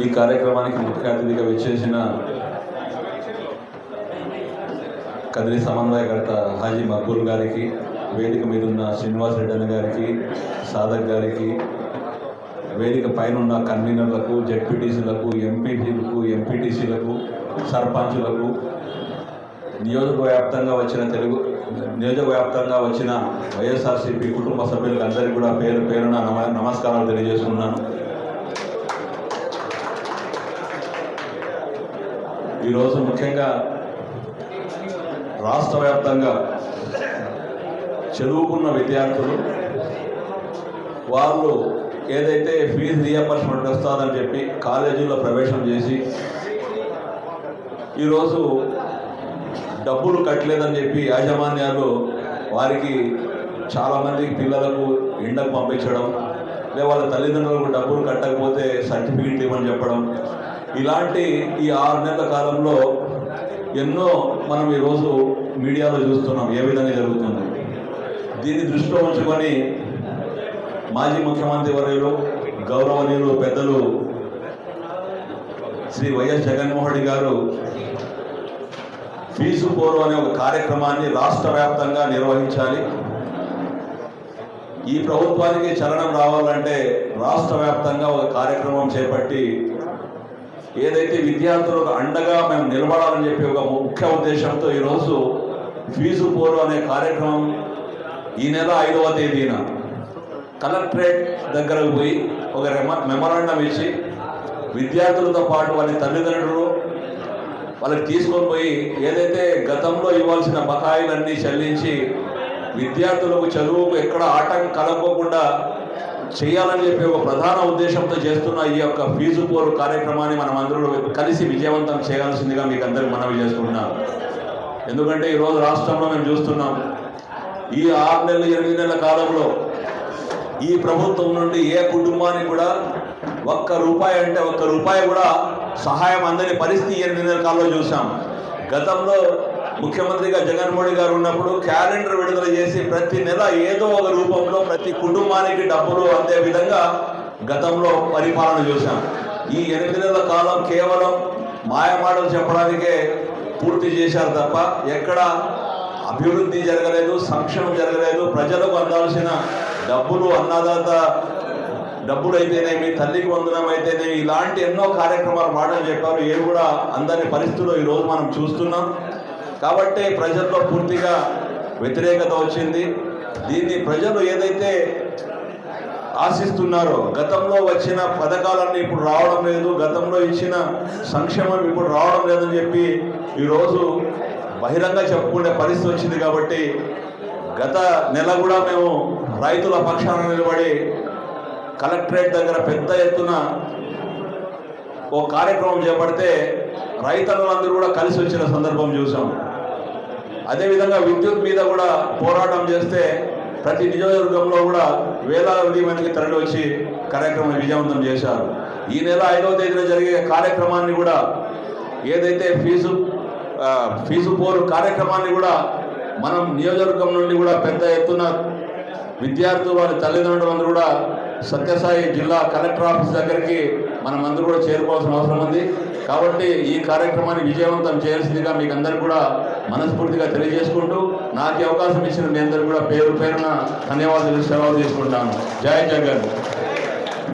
ఈ కార్యక్రమానికి ముఖ్య అతిథిగా విచ్చేసిన కదిరి సమన్వయకర్త హాజీ మక్బూల్ గారికి వేదిక మీద ఉన్న శ్రీనివాస్ రెడ్డి గారికి సాదక్ గారికి వేదిక పైన ఉన్న కన్వీనర్లకు జెడ్పీటీసీలకు ఎంపీటీలకు ఎంపీటీసీలకు సర్పంచులకు నియోజకవ్యాప్తంగా వచ్చిన తెలుగు నియోజకవ్యాప్తంగా వచ్చిన వైఎస్ఆర్సీపీ కుటుంబ సభ్యులకు అందరికీ కూడా పేరు పేరున నమ నమస్కారాలు తెలియజేసుకున్నాను ఈరోజు ముఖ్యంగా రాష్ట్ర వ్యాప్తంగా చదువుకున్న విద్యార్థులు వాళ్ళు ఏదైతే ఫీజు రియంబర్స్మెంట్ వస్తుందని చెప్పి కాలేజీలో ప్రవేశం చేసి ఈరోజు డబ్బులు కట్టలేదని చెప్పి యాజమాన్యాలు వారికి చాలామంది పిల్లలకు ఎండకు పంపించడం లేదా వాళ్ళ తల్లిదండ్రులకు డబ్బులు కట్టకపోతే సర్టిఫికెట్ ఇవ్వని చెప్పడం ఇలాంటి ఈ ఆరు నెలల కాలంలో ఎన్నో మనం ఈరోజు మీడియాలో చూస్తున్నాం ఏ విధంగా జరుగుతుంది. దీన్ని దృష్టిలో ఉంచుకొని మాజీ ముఖ్యమంత్రి వర్యులు గౌరవనీయులు పెద్దలు శ్రీ వైఎస్ జగన్మోహన్ రెడ్డి గారు ఫీజు పోరు అనే ఒక కార్యక్రమాన్ని రాష్ట్ర వ్యాప్తంగా నిర్వహించాలి. ఈ ప్రభుత్వానికి చలనం రావాలంటే రాష్ట్ర వ్యాప్తంగా ఒక కార్యక్రమం చేపట్టి ఏదైతే విద్యార్థులకు అండగా మేము నిలబడాలని చెప్పి ఒక ముఖ్య ఉద్దేశంతో ఈరోజు ఫీజు పోరు అనే కార్యక్రమం ఈ నెల ఐదవ తేదీన కలెక్టరేట్ దగ్గరకు పోయి ఒక మెమరాండం ఇచ్చి విద్యార్థులతో పాటు వాళ్ళ తల్లిదండ్రులు వాళ్ళకి తీసుకొని పోయి ఏదైతే గతంలో ఇవ్వాల్సిన బకాయిలన్నీ చెల్లించి విద్యార్థులకు చదువుకు ఎక్కడ ఆటంకం కలగకుండా చేయాలని చెప్పి ఒక ప్రధాన ఉద్దేశంతో చేస్తున్న ఈ యొక్క ఫీజు పోరు కార్యక్రమాన్ని మనం అందరూ కలిసి విజయవంతం చేయాల్సిందిగా మీకు అందరికి మనవి చేసుకుంటున్నాం ఎందుకంటే ఈరోజు రాష్ట్రంలో మేము చూస్తున్నాం ఈ ఆరు నెలలు ఎనిమిది నెలల కాలంలో ఈ ప్రభుత్వం నుండి ఏ కుటుంబానికి కూడా ఒక్క రూపాయి అంటే ఒక్క రూపాయి కూడా సహాయం అందని పరిస్థితి ఎనిమిది నెలల కాలంలో చూసాం గతంలో ముఖ్యమంత్రిగా జగన్మోహన్ గారు ఉన్నప్పుడు క్యాలెండర్ విడుదల చేసి ప్రతి నెల ఏదో ఒక రూపంలో ప్రతి కుటుంబానికి డబ్బులు అందే విధంగా గతంలో పరిపాలన చూశాం. ఈ ఎనిమిది నెలల కాలం కేవలం మాయమాటలు చెప్పడానికే పూర్తి చేశారు తప్ప ఎక్కడ అభివృద్ధి జరగలేదు సంక్షేమం జరగలేదు ప్రజలకు అందాల్సిన డబ్బులు అన్నదాత డబ్బులు అయితేనేమి తల్లికి వందనం అయితేనేమి ఇలాంటి ఎన్నో కార్యక్రమాలు మాటలు చెప్పారు. ఏవి కూడా అందని పరిస్థితుల్లో ఈరోజు మనం చూస్తున్నాం. కాబట్టి ప్రజల్లో పూర్తిగా వ్యతిరేకత వచ్చింది. దీన్ని ప్రజలు ఏదైతే ఆశిస్తున్నారో గతంలో వచ్చిన పథకాలన్నీ ఇప్పుడు రావడం లేదు గతంలో ఇచ్చిన సంక్షేమం ఇప్పుడు రావడం లేదని చెప్పి ఈరోజు బహిరంగ చెప్పుకునే పరిస్థితి వచ్చింది కాబట్టి గత నెల కూడా మేము రైతుల పక్షాన నిలబడి కలెక్టరేట్ దగ్గర పెద్ద ఎత్తున ఓ కార్యక్రమం చేపడితే రైతన్నులందరూ కూడా కలిసి వచ్చిన సందర్భం చూసాము అదేవిధంగా విద్యుత్ మీద కూడా పోరాటం చేస్తే ప్రతి నియోజకవర్గంలో కూడా వేలాది మందికి తరలి వచ్చి కార్యక్రమం విజయవంతం చేశారు. ఈ నెల ఐదవ తేదీన జరిగే కార్యక్రమాన్ని కూడా ఏదైతే ఫీజు ఫీజు పోరు కార్యక్రమాన్ని కూడా మనం నియోజకవర్గం నుండి కూడా పెద్ద ఎత్తున విద్యార్థులు వారి తల్లిదండ్రులందరూ కూడా సత్యసాయి జిల్లా కలెక్టర్ ఆఫీస్ దగ్గరికి మనం అందరూ కూడా చేరుకోవాల్సిన అవసరం ఉంది. కాబట్టి ఈ కార్యక్రమాన్ని విజయవంతం చేయాల్సిందిగా మీకు అందరికీ కూడా మనస్ఫూర్తిగా తెలియజేసుకుంటూ నాకు అవకాశం ఇచ్చిన మీ అందరూ కూడా పేరు పేరున ధన్యవాదాలు సెలవు తీసుకుంటాను. జై జగన్.